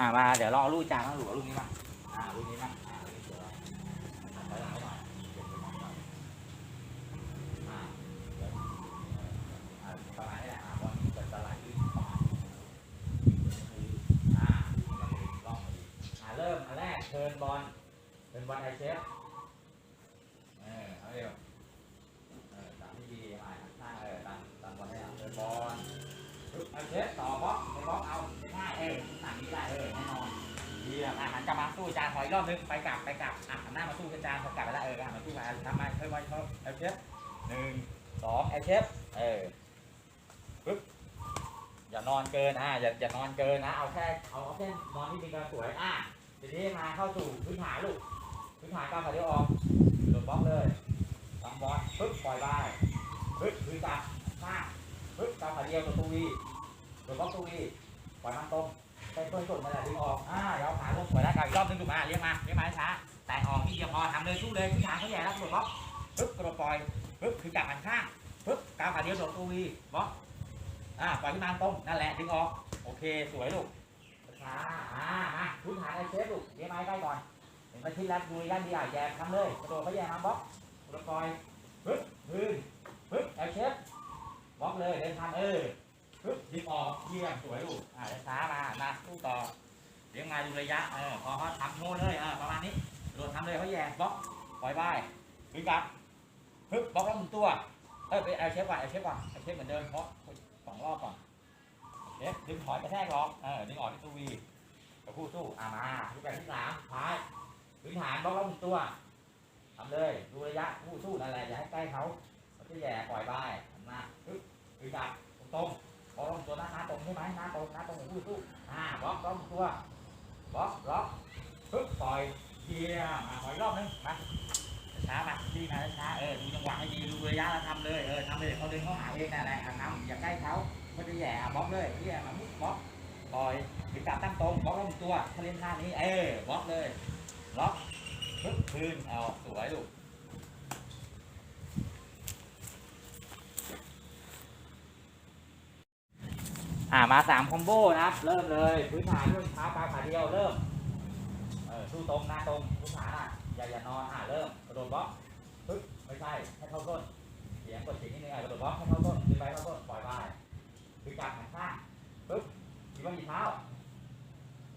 อ่ามาเดี๋ยวลองลูกจานมาลูกเอาลูกนี้มาอ่าลูกนี้มาอ่าลูกนี้เดี๋ยวเราถอยหลังไว้หน่อยเก็บไว้หน่อยอ่าระมาณนี้แหละอ่าระมาณนี้อ่าเราไปลองมาดีอ่าเริ่มอันแรกเทินบอลเทิร์นบอลไอเชฟเออเอาเร็วเออตามที่ดีอ่าหน้าเออตามตามบอลให้เอาเทินบอลปึ๊บเอเชฟต่อบ ได้เออแน่นอนเยี่ยมอะหันกลับมาสู้จานถอยรอบนึงไปกลับไปกลับอะหันหน้ามาสู้กับจานพอกลับไปแล้วเออหันมาสู้มาทำมาเพิ่มไว้เพิ่มเอาเชฟหนึ่งสองเอาเชฟเออปึ๊บอย่านอนเกินอะอย่าอย่านอนเกินนะเอาแค่เอาเอาแค่นอนที่มีการสวยอะทีนี้มาเข้าสู่พื้นฐานลูกพื้นฐานก้าวขาเดียวออกโดดบล็อกเลยทำบอลปึ๊บปล่อยบายปึ๊บพื้นกลับข้าปึ๊บก้าวขาเดียวตัวตูวีโดดบล็อกตูวีปล่อยมันตรง ไปเพิ่มส่วนนั่นแหละดึงออกอ่าเดี๋ยวขาลงปล่อยร่ากายอีกรอบนึงถูกไหมเรียกมาเรียกมาช้าแตะออกที่เดียวพอทำเลยสู้เลยขึ้นขาเขาแย่แล้วโดดบล็อกปึ๊บกระปล่อยปึ๊บคือจับหันข้างปึ๊บกาวขาเดียวโดดตูวีบล็อกอ่าปล่อยขึ้นมาตรงนั่นแหละดึงออกโอเคสวยลูกช้าอ่ามาพื้นฐานไอเชฟลูกเรียกมาใกล้ก่อนเห็นไปทิศแล้วดูด้านดีอะแย่ทำเลยกระโดดเขาแย่มาบล็อกกระปล่อยปึ๊บพื้นปึ๊บไอเชฟบล็อกเลยเดินทางเออ ปึ๊บดึงออกเยี่ยมสวยลูกอ่าเดี๋ยวช้ามามาสู้ต่อเลี้ยงมาดูระยะเออพอเขาทำโน่นเลยเออประมาณนี้โดดทำเลยเขาแย่บล็อกปล่อยบายดึงกลับปึ๊บบล็อกแล้วหมุนตัวเออไปเอาเชฟก่อนเอาเชฟก่อนเอาเชฟเหมือนเดิมเพราะสองรอบก่อนเชฟดึงถอยกระแทกล็อกเออดึงออกที่ตัววีกับคู่สู้อ่ามาลูกแบบที่สามท้ายพื้นฐานบล็อกแล้วหมุนตัวทำเลยดูระยะคู่สู้นั่นแหละอย่าให้ใกล้เขาเขาจะแย่ปล่อยบายหันมาปึ๊บดึงกลับตรงๆ บอลงตัวน้าหน้าตรงใช่ไหมหน้าตรงหน้าตรงของผู้สู้อ่าบล็อกล็อกลงตัวบล็อกบล็อกปึ๊บปล่อยเกียมาปล่อยรอบนึงมาช้ามาดีมาช้าเออดูจังหวะให้ดีดูระยะแล้วทำเลยเออทำเลยเขาเดินเขาหาเองนั่นแหละอะทำอย่าใกล้เขาไม่ได้แย่บล็อกเลยเกียมามุดบล็อกปล่อยถึงกลับตั้งตรงบล็อกลงตัวถ้าเล่นท่านี้เออบล็อกเลยบล็อกปึ๊บคืนเอาสวยลูก อ่ามาสามคอมโบนะครับ เริ่มเลยพื้นฐานด้วยเท้าปลาขาเดียวเริ่มเออสู้ตรงหน้าตรงพื้นฐานอะอย่าอย่านอนอ่าเริ่มกระโดดบล็อกปึ๊บไม่ใช่ให้เข้าต้นเสียงกดเสียงนิดนึงอะกระโดดบล็อกให้เข้าต้นขึ้นไปเข้าต้นปล่อยไปคือจับหันข้างปึ๊บมีว่ามีเท้า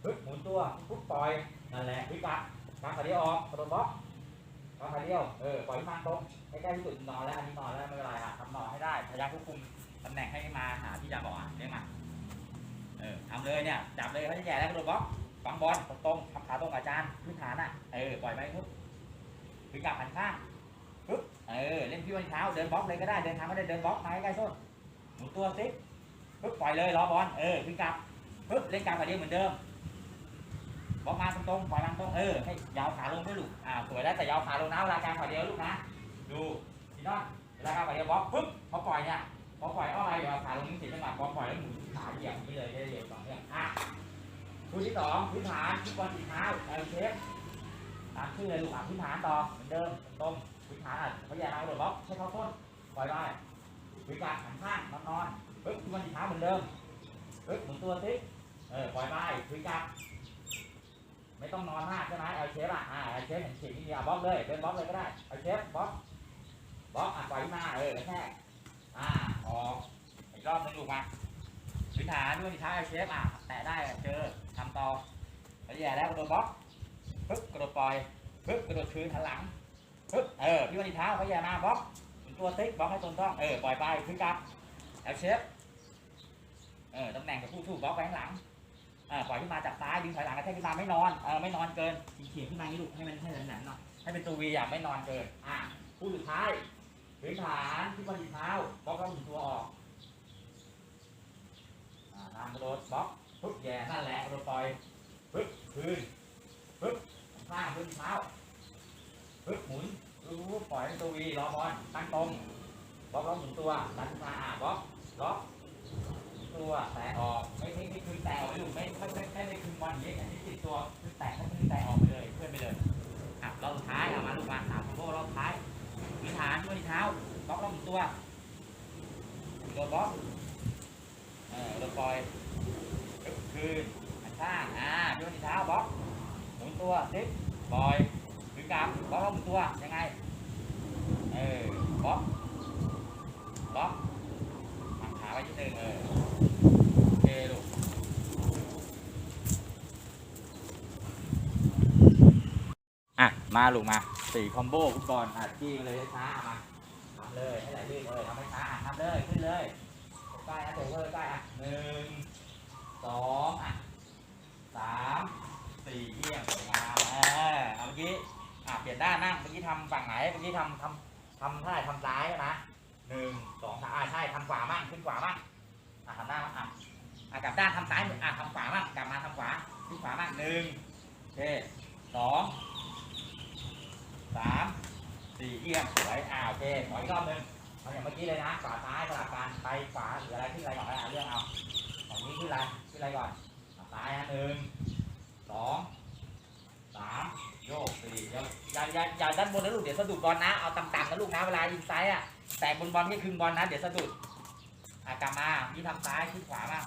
ปึ๊บหมุนตัวปึ๊บปล่อยนั่นแหละคือจับปลาขาเดียวออกกระโดดบล็อก ปลาขาเดียว เออ ปล่อยขึ้นมาตรงใกล้ๆที่สุดนอนแล้ว อันนี้นอนแล้วไม่เป็นไรอะทำนอนให้ได้ พยายามควบคุมตำแหน่งให้มาหาที่จะบอกอะเรียกมา เออทำเลยเนี่ย จับเลยเขาจะแย่แล้วกระโดดบล็อกฝังบอลตรงๆทำขาตรงกับอาจารย์พื้นฐานอะ เออ ปล่อยไปปุ๊บถึงกลับหันข้างปุ๊บ เออ เล่นพี่วันเท้า เดินบล็อกเลยก็ได้ เดินทางก็ได้ เดินบล็อกมาใกล้ๆส้นหมุนตัวซิปุ๊บ ปล่อยเลย รอบอล เออถึงกลับปุ๊บ เล่นกลับกับเดียวเหมือนเดิม บล็อกมาตรงๆปล่อยมันตรงเออให้ยาวขาลงด้วยลูกอ่าสวยแล้วแต่ยาวขาลงนะเวลาการปล่อยเดียวลูกนะดูพี่น้องเวลาการปล่อยเดียวบล็อกปุ๊บพอปล่อยเนี่ยพอปล่อยอ้ออยยาวขาลงนี่เสียจังหวะพอปล่อยแล้วหมุนขาเหยียบนี่เลยได้เลยสองเนี่ยอะคู่ที่สองพื้นฐานที่บอลสีเท้าเอลเชฟตามชื่อเลยลูกอะพื้นฐานต่อเหมือนเดิมตรงพื้นฐานอะเขาแย่เราโดดบล็อกใช้เข้าต้นปล่อยได้พื้นกาหันข้างนอนนอนปึ๊บที่บอลสีเท้าเหมือนเดิมปึ๊บหมุนตัวซิเออปล่อยได้พื้นกา ไม่ต้องนอนมากใช่ไหมเอลเชฟอะอ่าเอลเชฟเห็นเฉียนี่อะบล็อกเลยเดินบล็อกเลยก็ได้เอลเชฟบล็อกบล็อกอะปล่อยมาเออแค่อ่าออกอีกรอบนึงลูมาพื้นฐานด้วยท้ายเชฟอะแตะได้เจอทำต่อแล้วแย่แล้วกระโดดบล็อกปึ๊บกระโดดปล่อยปึ๊บกระโดดคืนหันหลังปึ๊บเออพี่วันนี้เท้าเขาแย่มาบล็อกตัวติ๊กบล็อกให้ตรงต้องเออปล่อยไปขึ้นกลับแล้วเชฟเออตำแหน่งกับผู้สู้บล็อกไปข้างหลัง อ่าปล่อยขึ้นมาจากซ้ายดึงถอยหลังกระแทกขึ้นมาไม่นอนเออไม่นอนเกินเฉียงขึ้นมาให้ลูกให้มันให้หนันๆหน่อยให้เป็นตัววีอะไม่นอนเกินอะผู้สุดท้ายพื้นฐานที่วันนี้เท้าบล็อกแล้วหมุนตัวออกอ่านำกระโดดบล็อกปึ๊บแย่นั่นแหละกระโดดปล่อยปึ๊บคืนปึ๊บข้างขึ้นเท้าปึ๊บหมุนรู้ปล่อยให้ตัววีรอบอลตั้งตรงบล็อกแล้วหมุนตัวดันขึ้นมาอ่าบล็อกบล็อก ตัวแตะออกไม่ไม่ไม่คืนแตะออกไปลูกไม่ไม่ไม่ไม่ไม่คืนบอลอย่างนี้อันนี้ติดตัวคือแตะก็คือแตะออกไปเลยเพื่อนไปเลยอะรอบสุดท้ายเอามาลูกมาสามคอมโบรอบท้ายพื้นฐานด้วยเท้าบล็อกแล้วหมุนตัวโดดบล็อกเออเราปล่อยคืนหันข้างอ่าพี่โยนที่เท้าบล็อกหมุนตัวซิปปล่อยดึงกลับบล็อกแล้มตัวยังไงเออบล็อกบล็อกหักขาไว้ที่หนึ่งเออโอเคลูกอะ มาลูกมาสี่คอมโบฟุตบอลอะจี้เลยช้าๆมาทำเลยให้ไหลลื่นเลยทำให้ช้าทำเลยขึ้นเลยใกล้อะเตะเลยใกล้อะหนึ่งสองอะสามสี่เยี่ยมสวยงามเออเอาเมื่อกี้อะเปลี่ยนด้านนั่งเมื่อกี้ทำฝั่งไหนเมื่อกี้ทำทำทำเท่าไหร่ทำซ้ายนะหนึ่งสองสามอะใช่ทำขวามั่งขึ้นขวามั่งอะทำหน้ามั่งอะอะกลับด้านทำซ้ายอะทำขวามั่งกลับมาทำขวาขึ้นขวามั่งหนึ่งโอเคสอง สามสี่เยี่ยมสวยอ่าโอเคขออีกรอบหนึ่งเอาอย่างเมื่อกี้เลยนะขวาซ้ายสลับกันไปขวาหรืออะไรขึ้นอะไรก่อนก็ได้เรื่องเอาของนี้ขึ้นอะไรขึ้นอะไรก่อนอะซ้ายนะหนึ่งสองสามโยกสี่ยวอย่าอย่าอย่าด้านบนนะลูกเดี๋ยวสะดุดบอลนะเอาต่ำๆนะลูกนะเวลายิงซ้ายอะแตะบนบอลแค่ครึ่งบอลนะเดี๋ยวสะดุดอะกลับมาพี่ทำซ้ายขึ้นขวามา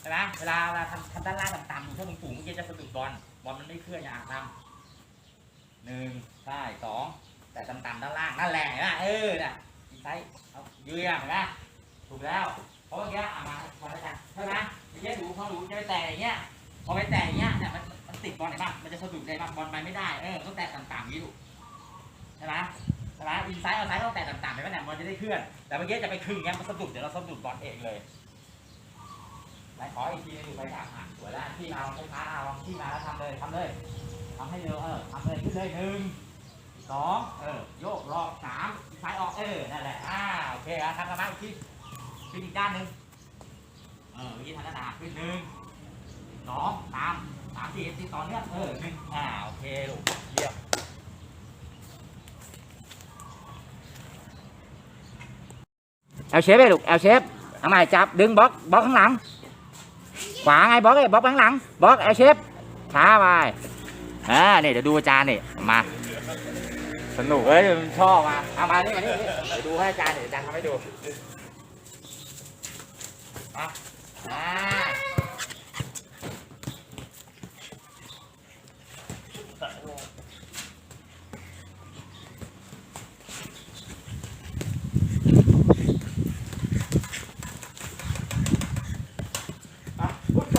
ใช่ไหมเวลาเวลาทำทำด้านล่างต่ำๆถ้ามึงฝูงเมื่อกี้จะสะดุดบอลบอลมันไม่เคลื่อนอย่าอะทำ หนึ่งใช่สองแต่ต่ำๆด้านล่างนั่นแหละเห็นไหมเออน่ะยิงซ้ายเอายืนเห็นไหมถูกแล้ว เพราะเมื่อกี้อะมาพอแล้วกันใช่ไหมเมื่อกี้ดูพอดูจะไปแตะอย่างเงี้ยพอไปแตะอย่างเงี้ยเนี่ยมันมันติดบอลเห็นปะมันจะสะดุดเลยปะบอลไปไม่ได้เออต้องแตะต่ำๆอย่างนี้ดูใช่ไหมใช่ไหมอินไซ้ายเอาซ้ายต้องแตะต่ำๆเห็นไหมเนี่ยบอลจะได้เคลื่อน แต่เมื่อกี้จะไปครึ่งเงี้ยมันสะดุดเดี๋ยวเราสะดุดบอลเองเลยไหนขออีกทีหนึงไปสามอะสวยแล้วที่มาเอาช้าเอาที่มาแล้วทำเลยทำเลย ทำให้เร็วเออทำเลยขึ้นเลยหนึ่งสองเออโยกรอบสามซ้ายออกเออนั่นแหละอ่าโอเคอะทำกันมาอีกทีขึ้นอีกด้านหนึ่งเออเมื่อกี้ทำด้านหน้าขึ้นหนึ่งสองสามสามสี่สี่ต่อเนื่องเออหนึ่งอ่าโอเคลูกเยี่ยมเอลเชฟเลยลูกเอลเชฟทำไมจับดึงบล็อกบล็อกข้างหลังขวาไงบล็อกเลยบล็อกข้างหลังบล็อกเอลเชฟช้าไป อ่านี่เดี๋ยวดูอาจารย์นี่มา สนุกเอ้ยมันชอบมาเอามานี่มานี่นี่เดี๋ยวดูให้อาจารย์เดี๋ยวอาจารย์ทำให้ดูมาอ่า อะพุทธ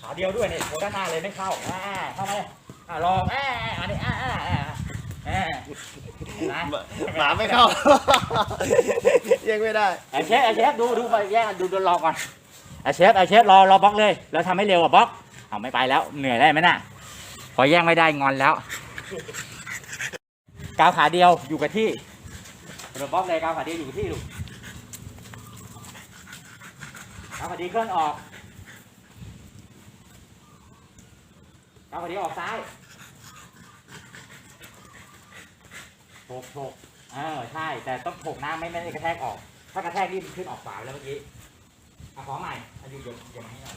ขาเดี ยวด้วยเนี่ยโผล่ด้านหน้าเลยไม่เข้าอ่าเข้ามาเลยอ่าลองอ่าอ่าอันนี้อ่าอ่าอ่าอ่านะหมาไม่เข้า ยังไม่ได้เอลเชฟเอลเชฟดูดูไปแยกดูดูรอก่อนเอลเชฟเอลเชฟรอรอบล็อกเลย แล้วทำให้เร็วกว่าบล็อกเอาไม่ไปแล้วเหนื่อยได้ไหมน่ะพอแย่งไม่ได้งอนแล้วก้าวขาเดียวอยู่กับที่เดี๋ยวบล็อกเลยก้าวขาเดียวอยู่ที่ลูกก้าวขาเดียวเคลื่อนออก ก้าวขาเดียวออกซ้ายโถกโถกเออใช่ แต่ต้องโถกน้ำไม่ไม่ได้กระแทกออก ถ้ากระแทกนี่มันขึ้นออกฝาแล้วเมื่อกี้อะขอใหม่อายุดี๋ยวเดี๋ยวมาให้หน่อย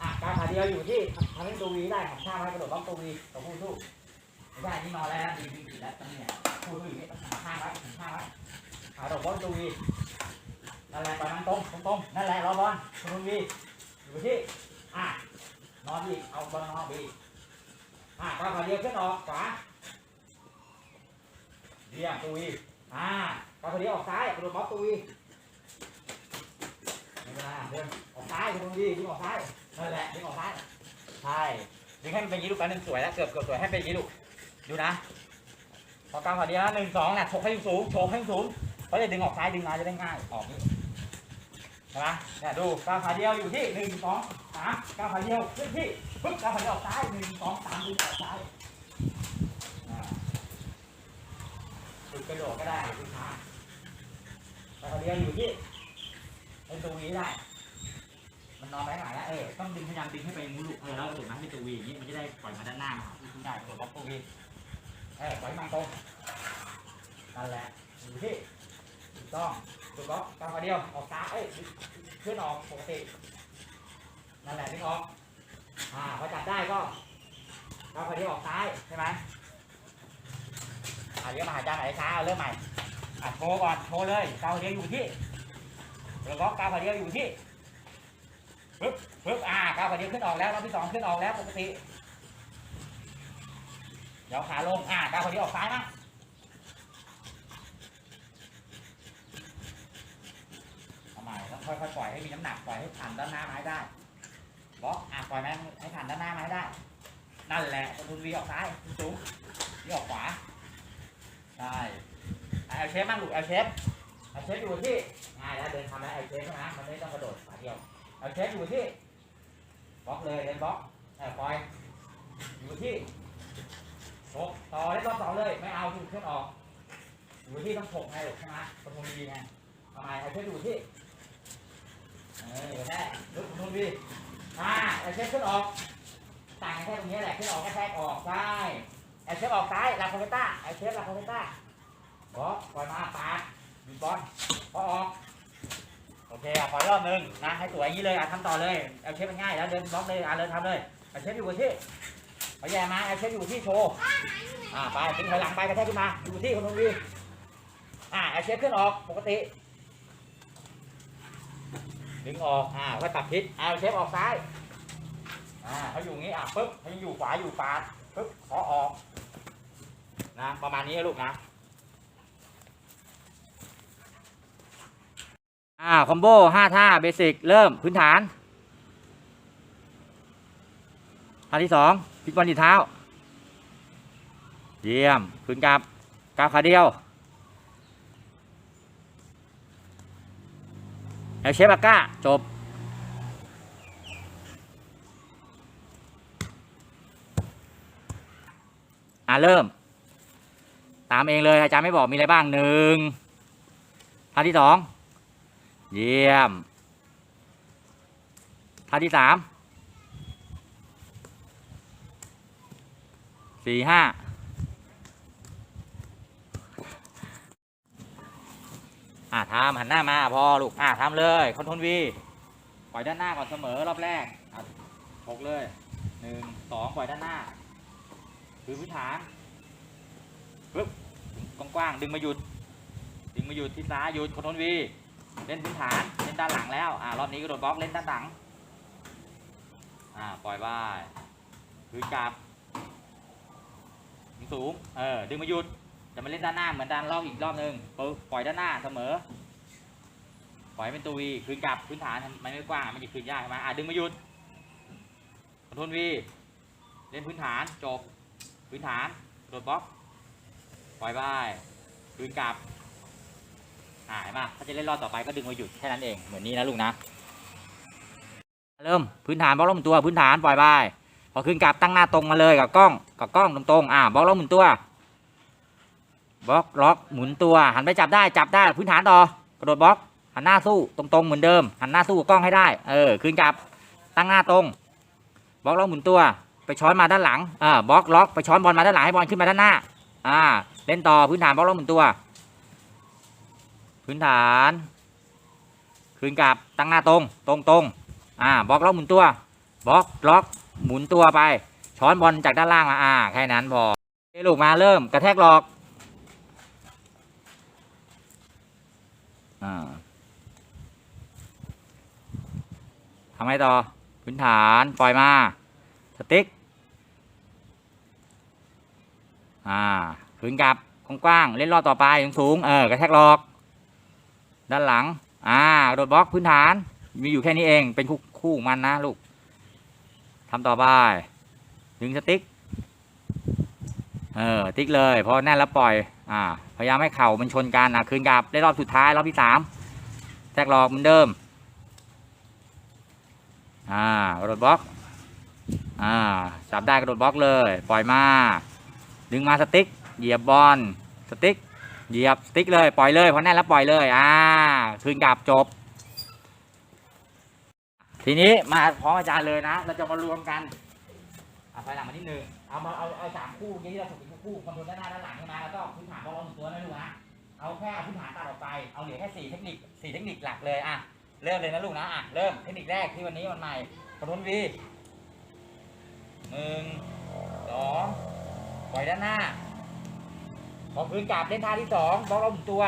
อะกาวขาเดียวอยู่ที่ทำให้ตัววีได้ของชาติให้กระโดดบล็อกตัววีตัวผู้สู้ไม่ได้นี่นอนแล้วนะดีดีดีแล้วตรงเนี้ยผู้สู้อยู่นี่ต้องหาข้างไว้หาข้างไว้หากระโดดบล็อกตัววีนั่นแหละปล่อยมันตรงตรงตรงนั่นแหละรอบอลตัววีอยู่ที่อะ นอนอีกเอาบอลนอนอีกอะก้าขาเดียวขึ้นออกขวาเดียวตัววีอะก้าขาเดียวออกซ้ายกระโดดบล็อกตัววีไม่เป็นไรอะเดินออกซ้ายตัววีดึงออกซ้ายนั่นแหละดึงออกซ้ายใช่ดึงให้มันเป็นยีลูกแป๊บนึงสวยแล้วเกือบเกือบสวยให้เป็นยีลูกดูนะพอก้าวขาเดียวหนึ่งสองน่ะโฉกให้สูงโฉกให้สูงเขาจะดึงออกซ้ายดึงมาจะได้ง่ายออกนี่ ใช่ไหมเนี่ยดูก้าวขาเดียวอยู่ที่หนึ่งสองสามก้าวขาเดียวขึ้นที่ปึ๊บก้าวขาเดียวออกซ้ายหนึ่งสองสามดึงออกซ้ายฝึกกระโดดก็ได้ลูกค้าก้าวขาเดียวอยู่ที่เป็นตัววีได้ มันนอนไปข้หลังแล้วเออต้องดึงพยายามดึงให้ไปงูลูกเออแล้วเห็นไหมให้เป็นตัววีอย่างนี้มันจะได้ปล่อยมาด้านหน้ามาขึ้นได้ตัวบล็อกตัววีเออปล่อยมันตรงนั่นแหละอยู่ที่ถูกต้อง ถูกต้องก้าวขาเดียว ออกซ้ายเอ้ยขึ้นออกปกติ นั่นแหละดึงออก อ่า พอจับได้ก็กาวขาเดียวออกซ้าย ใช่ไหมอ่าเดี๋ยวมาหาจานไหนช้าเอาเริ่มใหม่ อะโชว์ก่อนโชว์เลยกาวขาเดียวอยู่ที่เดี๋ยวบล็อกกาวขาเดียวอยู่ที่ปึ๊บปึ๊บอ่ากาวขาเดียวขึ้นออกแล้วรอบที่สองขึ้นออกแล้วปกติ เดี๋ยวขาลง อ่ากาวขาเดียวออกซ้ายนะ ทำไมต้องค่อยๆปล่อยให้มีน้ำหนักปล่อยให้ผ่านด้านหน้ามาให้ได้บล็อกอ่าปล่อยไหมให้ผ่านด้านหน้ามาให้ได้ นั่นแหละคุณวีออกซ้ายคุณสูงนี่ออกขวาใช่เอลเชฟมั่งลูกเอลเชฟเอลเชฟอยู่ที่ง่ายแล้วเดินทำแล้วเอลเชฟใช่ไหมมันไม่ต้องกระโดดขาเดียวเอลเชฟอยู่ที่บล็อกเลยเล่นบล็อกเออปล่อยอยู่ที่ถกต่อเล่นรอบสองเลยไม่เอาที่ขึ้นออกอยู่ที่ต้องถกไงลูกใช่ไหมประทุนดีไงทำไมเอลเชฟอยู่ที่ เอออยู่แน่ลุกประทุนดีอ่าเอลเชฟขึ้นออกต่างกันแค่ตรงนี้แหละขึ้นออกแค่แทกออกใช่เอลเชฟออกซ้ายลาโคเวต้าเอลเชฟลาโคเวต้าบอสปล่อยมาปาดหยุดบอลพอออกโอเคอะปล่อยรอบหนึ่งนะให้สวยอย่างนี้เลยอะทำต่อเลยเอาเชฟมันง่ายแล้วเดินบล็อกเลยอะเลยทำเลยเอาเชฟอยู่กับที่เอาแย่มาเอาเชฟอยู่ที่โชว์อ่าไปดึงถอยหลังไปกระแทกขึ้นมาอยู่ที่คนตรงนี้อ่าเอาเชฟขึ้นออกปกติ ดึงออก อ่าค่อยปรับทิศเอาเชฟออกซ้าย อ่าเขาอยู่งี้ อะปึ๊บเขายังอยู่ขวาอยู่ปาดปึ๊บขอออก นะ ประมาณนี้ลูกนะ อ่า คอมโบห้าท่า เบสิก เริ่ม พื้นฐาน ท่าที่สองพลิกบอลที่เท้า เยี่ยม ขึ้นกับก้าวขาเดียว เอลเชฟอาก้า จบ อ่าเริ่ม ตามเองเลยอาจารย์ไม่บอกมีอะไรบ้างหนึ่งท่าที่สอง เยี่ยมท่าที่สามสี่ห้า อ่าทำหันหน้ามาพอลูกอ่าทำเลยคอนโทรลวีปล่อยด้านหน้าก่อนเสมอรอบแรกอะชกเลยหนึ่งสองปล่อยด้านหน้า คือพื้นฐานปึ๊บกว้างๆดึงมาหยุด ดึงมาหยุดที่ซ้ายหยุดคอนโทรลวีเล่นพื้นฐานเล่นด้านหลังแล้วอ่ารอบนี้กระโดดบล็อกเล่นด้านหลังอ่าปล่อยว่ายคือกลับสูงเออดึงมาหยุด จะมาเล่นด้านหน้าเหมือนด้านรอบอีกรอบหนึ่งปล่อยด้านหน้าเสมอ ปล่อยเป็นตัววีคืนกลับพื้นฐานมันไม่กว้างมันจะคืนยากใช่ไหมอ่าดึงมาหยุดคอนโทรลวีเล่นพื้นฐานจบพื้นฐานโดดบล็อกปล่อยว่ายคืนกลับอ่าเห็นปะถ้าจะเล่นรอบต่อไปก็ดึงมาหยุดแค่นั้นเองเหมือนนี้นะลูกนะ เริ่มพื้นฐานบล็อกล้อหมุนตัวพื้นฐานปล่อยไปพอขึ้นกลับตั้งหน้าตรงมาเลยกับกล้องกับกล้องตรงๆอ่าบล็อกล้อหมุนตัว บล็อกล็อกหมุนตัวหันไปจับได้จับได้พื้นฐานต่อกระโดดบล็อกหันหน้าสู้ตรงๆเหมือนเดิม หันหน้าสู้กับกล้องให้ได้เออขึ้นกลับตั้งหน้าตรงบล็อกล็อกหมุนตัวไปช้อนมาด้านหลังอ่าบล็อกล็อกไปช้อนบอลมาด้านหลังให้บอลขึ้นมาด้านหน้าอ่าเล่นต่อพื้นฐานบล็อกล็อกหมุนตัว พื้นฐานคืนกลับตั้งหน้าตรงตรงตรงอ่าบล็อกล็อกหมุนตัวบล็อกล็อกหมุนตัวไป ช้อนบอลจากด้านล่างมาอ่าแค่นั้นพอลูกมาเริ่มกระแทกหลอก อ่าทำไงต่อ พื้นฐาน ปล่อยมา สติ๊ก อ่าคืนกลับกว้างๆเล่นรอบต่อไปสูงๆเออกระแทกหลอก ด้านหลัง อ่าโดดบล็อกพื้นฐาน มีอยู่แค่นี้เองเป็นคู่คู่มันนะลูกทำต่อไปดึงสติ๊ก เออ ติ๊กเลยพอแน่นแล้วปล่อย อ่าพยายามให้เข่ามันชนกันอะคืนกลับได้รอบสุดท้ายรอบที่สามแทกหลอกเหมือนเดิมอ่ากระโดดบล็อกอ่าจับได้กระโดดบล็อกเลย ปล่อยมา ดึงมาสติ๊กเหยียบบอลสติ๊กเหยียบสติ๊กเลยปล่อยเลยพอแน่นแล้วปล่อยเลยอ่าคืนกลับจบ ทีนี้มาพร้อมอาจารย์เลยนะ เราจะมารวมกันเอาไปหลังมานิดนึงเอามาเอาเอาสามคู่นี้ที่เราฝึก คู่คอนโทรลด้านหน้าด้านหลังใช่ไหมแล้วก็พื้นฐานบอลลงตัวนะลูกนะเอาแค่พื้นฐานตัดออกไปเอาเหลือแค่สี่เทคนิคสี่เทคนิคหลักเลยอะเริ่มเลยนะลูกนะอะเริ่มเทคนิคแรกที่วันนี้วันใหม่คอนโทรลวีหนึ่งสองปล่อยด้านหน้าพอพื้นกลับเล่นท่าที่สองบล็อกเราหมุนตัว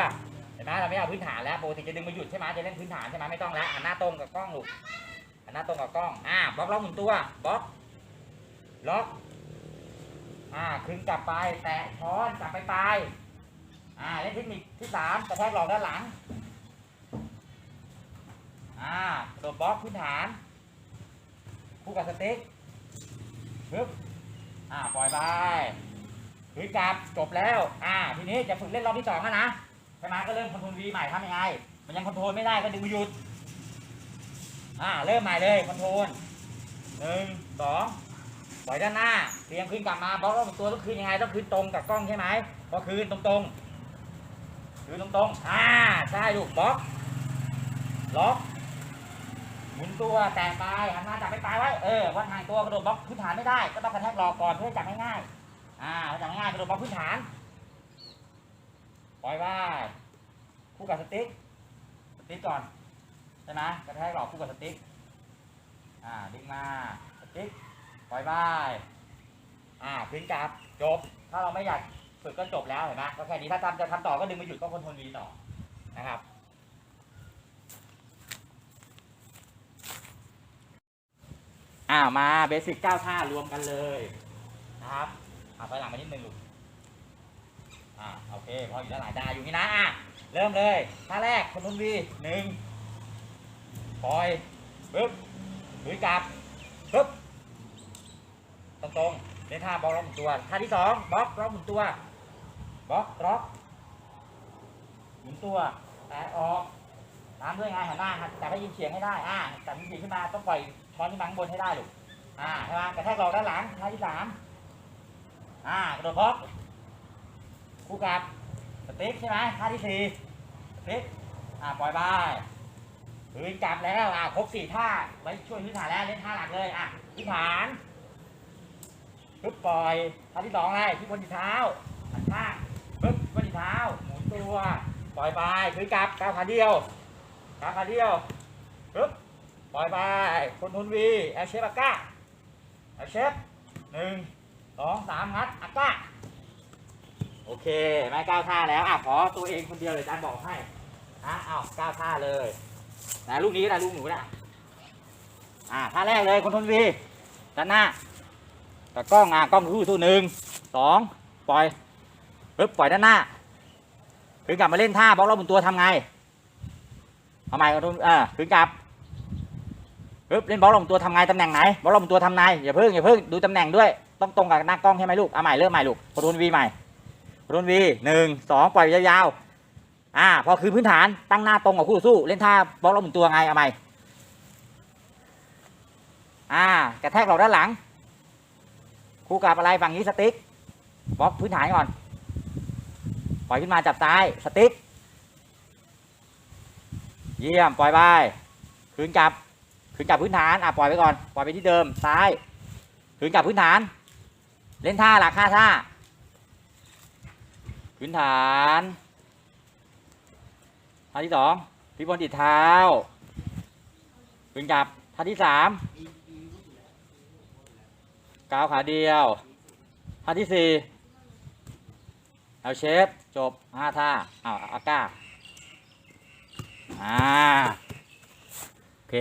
เห็นไหมเราไม่เอาพื้นฐานแล้วปกติจะดึงมาหยุดใช่ไหมจะเล่นพื้นฐานใช่ไหมไม่ต้องแล้วหันหน้าตรงกับกล้องลูกหันหน้าตรงกับกล้องอ่าบล็อกล็อกหมุนตัวบล็อกล็อก อ่าคึงกลับไป แตะช้อนกลับไปปลายอ่าเล่นเทคนิคที่สามกระแทกหลอกด้านหลัง อ่าโดดบล็อกพื้นฐาน คู่กับสติ๊กปึ๊บอ่าปล่อยไปคืนกลับจบแล้ว อ่า ทีนี้จะฝึกเล่นรอบที่สองแล้วนะใช่ไหมก็เริ่มคอนโทรลวีใหม่ทำยังไง มันยังคอนโทรลไม่ได้ก็ดึงหยุด อ่า เริ่มใหม่เลยคอนโทรลหนึ่งสองปล่อยด้านหน้า เรียงคืนกลับมาบล็อกรอบตัวต้องคืนยังไงต้องคืนตรงกับกล้องใช่ไหมก็คืนตรงตรงๆคืนตรงตรงๆอ่าใช่ลูกบล็อกล็อกหมุนตัวแตะปลายหันหน้าจับไปปลายไว้เออวันห่างตัวกระโดดบล็อกพื้นฐานไม่ได้ก็ต้องกระแทกรอก่อนเพื่อจับง่ายๆอ่าจับง่ายกระโดดบล็อกพื้นฐานปล่อยไว้คู่กับสติ๊กสติ๊กก่อนใช่ไหมกระแทกหลอกคู่กับสติ๊กอ่าดึงมาสติ๊กปล่อยไว้ อ่าพื้นกลับจบ ถ้าเราไม่อยากฝึกก็จบแล้วเห็นไหมก็แค่นี้ถ้าทำจะทำต่อก็ดึงมาหยุดก็คอนโทรลวีต่อนะครับอ่ามาเบสิกเก้าท่ารวมกันเลยนะครับเอาไปหลังมานิดนึงลูกอ่าโอเคพออยู่ด้านหลังได้อยู่นี่นะอะเริ่มเลยท่าแรกคนทุนวีหนึ่งปล่อยปึ๊บลุยกลับปึ๊บตรงตรงๆ เล่นท่าบล็อกล็อกหมุนตัวท่าที่สองบล็อกล็อกหมุนตัวบล็อกล็อกหมุนตัวแตะออกตามด้วยไงหันหน้าจับให้ยินเสียงให้ได้อ่าจับยินเสียงขึ้นมาต้องปล่อยช้อนที่มังบนให้ได้ลูกอ่าใช่ไหมกระแทกหลอกด้านหลังท่าที่สามอ่ากระโดดบล็อกคู่กับสติ๊กใช่ไหมท่าที่สี่สติ๊กอ่าปล่อยไปพื้นกลับแล้วอ่าครบสี่ท่าไว้ช่วยพื้นฐานแล้วเล่นท่าหลักเลยอะพื้นฐาน ปึ๊บปล่อยท่าที่สองไงที่บนที่เท้าหันข้างปึ๊บบนที่เท้าหมุนตัวปล่อยไปพื้นกลับก้าวขาเดียวก้าวขาเดียวปึ๊บปล่อยไปคนทุนวีแอเชฟอาก้าแอเชฟหนึ่งสองสามงัดอาก้าโอเคแม่ก้าวท่าแล้วอะขอตัวเองคนเดียวเลยอาจารย์บอกให้นะอ้าวก้าวท่าเลยนะลูกนี้ก็ได้ลูกหนูก็ได้อ่าท่าแรกเลยคนทุนวีด้านหน้า แต่กล้องอะกล้องสู้สู้หนึ่งสองปล่อยปึ๊บปล่อยด้านหน้าถึงกลับมาเล่นท่าบล็อกรอบบนตัวทำไงทำไมคนทนเออถึงกลับปึ๊บเล่นบล็อกรอบบนตัวทำไงตำแหน่งไหนบล็อกรอบบนตัวทำไงอย่าเพิ่งอย่าเพิ่งดูตำแหน่งด้วยต้องตรงกับหน้ากล้องใช่ไหมลูกเอาใหม่เริ่มใหม่ลูกคนทนวีใหม่รุนวีหนึ่งสองปล่อยยาวๆอ่าพอคือพื้นฐานตั้งหน้าตรงกับคู่ต่อสู้เล่นท่าบล็อกราหมุนตัวไงเอาไหมอ่ากระแทกหลอกด้านหลัง คู่กับอะไรฝั่งนี้สติ๊กบล็อกพื้นฐานก่อน ปล่อยขึ้นมาจับซ้ายสติ๊ก เยี่ยม ปล่อยไปคืนกลับคืนกลับพื้นฐานอะปล่อยไปก่อน ปล่อยไปที่เดิมซ้ายคืนกลับพื้นฐาน เล่นท่าหลักห้าท่า พื้นฐานท่าที่สองพี่บอลติดเท้าพื้นกลับท่าที่สาม ก้าวขาเดียวท่าที่สี่เอาเชฟจบห้าท่าอ้าวอาก้าอ่าโอเค